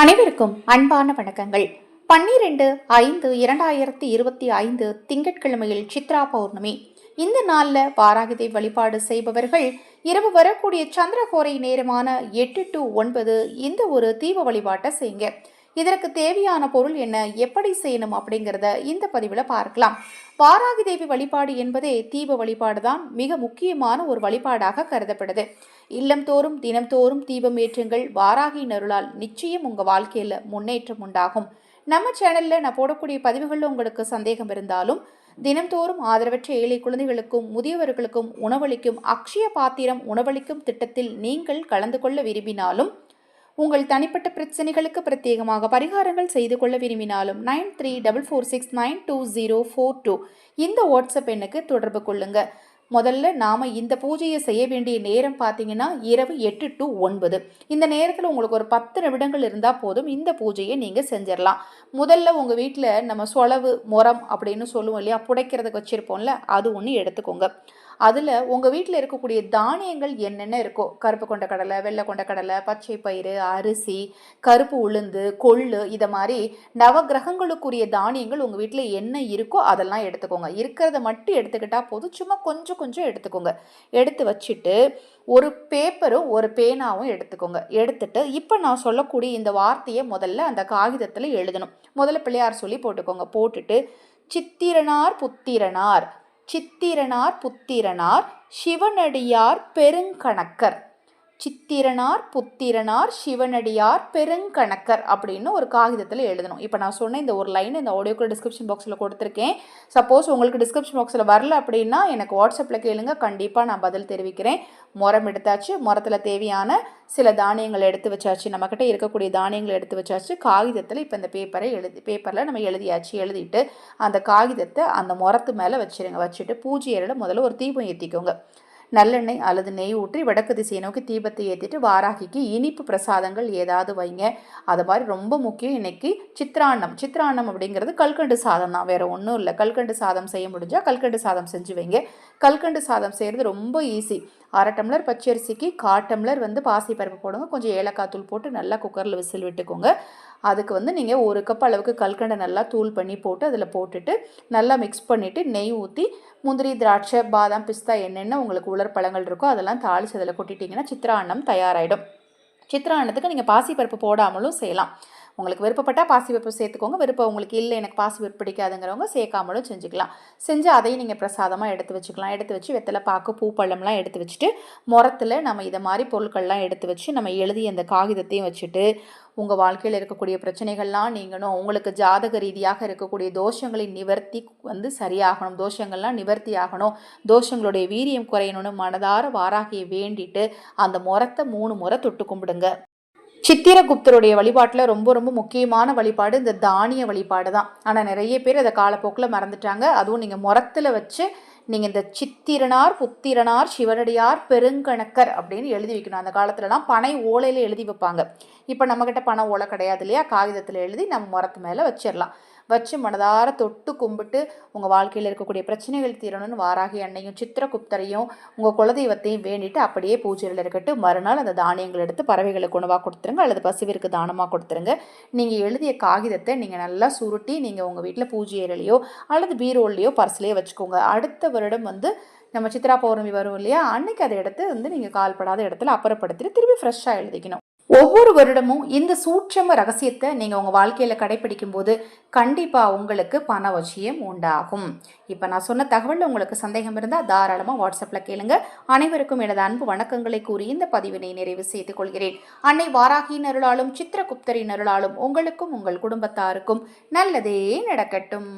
அனைவருக்கும் அன்பான வணக்கங்கள். பன்னிரெண்டு ஐந்து இரண்டாயிரத்தி இருபத்தி ஐந்து திங்கட்கிழமையில் சித்ரா பௌர்ணமி. இந்த நாளில் வாராகிதை வழிபாடு செய்பவர்கள் இரவு வரக்கூடிய சந்திரகோரை நேரமான எட்டு டு ஒன்பது இந்த ஒரு தீப வழிபாட்டை செய்யுங்க. இதற்கு தேவையான பொருள் என்ன? எப்படி செய்யணும் அப்படிங்கிறத இந்த பதிவில் பார்க்கலாம். பாராகி தேவி வழிபாடு என்பதே தீப வழிபாடு தான் மிக முக்கியமான ஒரு வழிபாடாக கருதப்படுது. இல்லம் தோறும் தினம்தோறும் தீபம் ஏற்றுங்கள். வாராகி நருளால் நிச்சயம் உங்கள் வாழ்க்கையில் முன்னேற்றம் உண்டாகும். நம்ம சேனலில் நான் போடக்கூடிய பதிவுகளில் உங்களுக்கு சந்தேகம் இருந்தாலும் தினம்தோறும் ஆதரவற்ற ஏழை குழந்தைகளுக்கும் முதியவர்களுக்கும் உணவளிக்கும் அக்ஷய பாத்திரம் உணவளிக்கும் திட்டத்தில் நீங்கள் கலந்து கொள்ள விரும்பினாலும் உங்கள் தனிப்பட்ட பிரச்சனைகளுக்கு பிரத்யேகமாக பரிகாரங்கள் செய்து கொள்ள விரும்பினாலும் nine three double four six nine two zero four two. இந்த வாட்ஸ்அப் எண்ணுக்கு தொடர்பு கொள்ளுங்கள் முதல்ல நாம் இந்த பூஜையை செய்ய வேண்டிய நேரம் பார்த்தீங்கன்னா இரவு எட்டு டு ஒன்பது. இந்த நேரத்தில் உங்களுக்கு ஒரு பத்து நிமிடங்கள் இருந்தால் போதும். இந்த பூஜையை நீங்கள் செஞ்சிடலாம். முதல்ல உங்கள் வீட்டில் நம்ம சொலவு முறம் அப்படின்னு சொல்லுவோம் இல்லையா? புடைக்கிறதுக்கு வச்சுருப்போம்ல அது ஒன்று எடுத்துக்கோங்க. அதில் உங்கள் வீட்டில் இருக்கக்கூடிய தானியங்கள் என்னென்ன இருக்கோ கருப்பு கொண்ட கடலை வெள்ளை கொண்ட கடலை பச்சை பயிறு அரிசி கருப்பு உளுந்து கொள்ளு இதை மாதிரி நவகிரகங்களுக்குரிய தானியங்கள் உங்கள் வீட்டில் என்ன இருக்கோ அதெல்லாம் எடுத்துக்கோங்க. இருக்கிறத மட்டும் எடுத்துக்கிட்டால் போதும். சும்மா கொஞ்சம் கொஞ்சம் எடுத்துக்கோங்க. எடுத்து வச்சுட்டு ஒரு பேப்பரும் ஒரு பேனாவும் எடுத்துக்கோங்க. எடுத்துட்டு இப்போ நான் சொல்லக்கூடிய இந்த வார்த்தையை முதல்ல அந்த காகிதத்தில் எழுதணும். முதல்ல பிள்ளையார் சொல்லி போட்டுக்கோங்க. போட்டுட்டு சித்திரனார் புத்திரனார் சித்திரனார் புத்திரனார் சிவனடியார் பெருங்கணக்கர். சித்திரனார் புத்திரனார் சிவனடியார் பெருங்கணக்கர் அப்படின்னு ஒரு காகிதத்தில் எழுதணும். இப்போ நான் சொன்ன இந்த ஒரு லைன் இந்த ஆடியோக்கு டிஸ்கிரிப்ஷன் பாக்ஸில் கொடுத்துருக்கேன். சப்போஸ் உங்களுக்கு டிஸ்கிரிப்ஷன் பாக்ஸில் வரல அப்படின்னா எனக்கு வாட்ஸ்அப்பில் கேளுங்க. கண்டிப்பாக நான் பதில் தெரிவிக்கிறேன். முரம் எடுத்தாச்சு முரத்தில் தேவையான சில தானியங்கள் எடுத்து வச்சாச்சு. நம்மக்கிட்ட இருக்கக்கூடிய தானியங்களை எடுத்து வச்சாச்சு. காகிதத்தில் இப்போ இந்த பேப்பரை எழுதி பேப்பரில் நம்ம எழுதியாச்சு எழுதிட்டு அந்த காகிதத்தை அந்த முரத்து மேலே வச்சுருங்க. வச்சுட்டு பூஜை முதல்ல ஒரு தீபம் ஏற்றிக்கோங்க நல்லெண்ணெய் அல்லது நெய் ஊற்றி வடக்கு திசையை நோக்கி தீபத்தை ஏற்றிட்டு வாராகிக்கு இனிப்பு பிரசாதங்கள் ஏதாவது வைங்க. அது மாதிரி ரொம்ப முக்கியம் இன்னைக்கு சித்ராண்ணம் சித்ராண்ணம் அப்படிங்கிறது கல்கண்டு சாதம் தான். வேறு ஒன்றும் இல்லை. கல்கண்டு சாதம் செய்ய முடிஞ்சால் கல்கண்டு சாதம் செஞ்சு வைங்க. கல்கண்டு சாதம் செய்கிறது ரொம்ப ஈஸி அரை டம்ளர் பச்சரிசிக்கு கால் டம்ளர் வந்து பாசிப்பருப்பு போடுங்க. கொஞ்சம் ஏலக்காய் தூள் போட்டு நல்லா குக்கரில் விசில் விட்டுக்கோங்க. அதுக்கு வந்து நீங்கள் ஒரு கப் அளவுக்கு கல்கண்டை நல்லா தூள் பண்ணி போட்டு அதில் போட்டுட்டு நல்லா மிக்ஸ் பண்ணிவிட்டு நெய் ஊற்றி முந்திரி திராட்சை பாதாம் பிஸ்தா என்னென்ன உங்களுக்கு உலர் பழங்கள் இருக்கோ அதெல்லாம் தாளித்து அதில் கொட்டிட்டிங்கன்னா சித்திரான்னம் தயாராகிடும் சித்திரான்னத்துக்கு நீங்கள் பாசிப்பருப்பு போடாமலும் செய்யலாம். உங்களுக்கு விருப்பப்பட்டால் பாசி வெப்பம் சேர்த்துக்கோங்க. விருப்பம் உங்களுக்கு இல்லை எனக்கு பாசிப்பருப்பு பிடிக்காதுங்கிறவங்க சேர்க்காமலும் செஞ்சுக்கலாம். செஞ்சு அதையும் நீங்கள் பிரசாதமாக எடுத்து வச்சுக்கலாம். எடுத்து வச்சு வெத்தலை பாக்கு பூ பழம்லாம் எடுத்து வச்சுட்டு முரத்தில் நம்ம இதை மாதிரி பொருட்கள்லாம் எடுத்து வச்சு நம்ம எழுதி அந்த காகிதத்தையும் வச்சுட்டு உங்கள் வாழ்க்கையில் இருக்கக்கூடிய பிரச்சனைகள்லாம் நீங்கணும். உங்களுக்கு ஜாதக ரீதியாக இருக்கக்கூடிய தோஷங்களை நிவர்த்தி வந்து சரியாகணும். தோஷங்கள்லாம் நிவர்த்தி ஆகணும். தோஷங்களுடைய வீரியம் குறையணும்னு மனதார வாராகியை வேண்டிட்டு அந்த முரத்தை மூணு முறை தொட்டு கும்பிடுங்க. சித்திரகுப்தருடைய வழிபாட்டில் ரொம்ப ரொம்ப முக்கியமான வழிபாடு இந்த தானிய வழிபாடு தான் ஆனால் நிறைய பேர் அதை காலப்போக்கில் மறந்துட்டாங்க. அதுவும் நீங்கள் முரத்தில் வச்சு நீங்கள் இந்த சித்திரனார் புத்திரனார் சிவனடியார் பெருங்கணக்கர் அப்படின்னு எழுதி வைக்கணும். அந்த காலத்துலலாம் பனை ஓலையில் எழுதி வைப்பாங்க. இப்போ நம்மக்கிட்ட பனை ஓலை கிடையாது இல்லையா? காகிதத்தில் எழுதி நம்ம மரத்து மேலே வச்சிடலாம். வச்சு மனதார தொட்டு கும்பிட்டு உங்கள் வாழ்க்கையில் இருக்கக்கூடிய பிரச்சனைகள் தீரணும்னு வாராகி அன்னையும் சித்திரகுப்தரையும் உங்கள் குலதெய்வத்தையும் வேண்டிட்டு அப்படியே பூஜையில் இருக்கட்டும். மறுநாள் அந்த தானியங்கள் எடுத்து பறவைகளுக்கு உணவாக கொடுத்துருங்க. அல்லது பசுவிற்கு தானமாக கொடுத்துருங்க. நீங்கள் எழுதிய காகிதத்தை நீங்கள் நல்லா சுருட்டி நீங்கள் உங்கள் வீட்டில் பூஜை அல்லது பீரோல்லையோ பர்ஸ்லேயோ வச்சுக்கோங்க. அடுத்த வருடம் வந்து நம்ம சித்ரா பௌர்ணமி வரும் இல்லையா? அன்னைக்கு அதை எடுத்து வந்து நீங்கள் கால்படாத இடத்துல அப்புறப்படுத்திட்டு திரும்பி ஃப்ரெஷ்ஷாக எழுதிக்கணும். ஒவ்வொரு வருடமும் இந்த சூட்சம ரகசியத்தை நீங்கள் உங்கள் வாழ்க்கையில் கடைபிடிக்கும் போது கண்டிப்பாக உங்களுக்கு பண வசியம் உண்டாகும். இப்போ நான் சொன்ன தகவலில் உங்களுக்கு சந்தேகம் இருந்தால் தாராளமாக வாட்ஸ்அப்பில் கேளுங்க. அனைவருக்கும் எனது அன்பு வணக்கங்களை கூறி இந்த பதிவினை நிறைவு செய்து கொள்கிறேன். அன்னை வாராகியின் அருளாலும் சித்திரகுப்தரின் அருளாலும் உங்களுக்கும் உங்கள் குடும்பத்தாருக்கும் நல்லதே நடக்கட்டும்.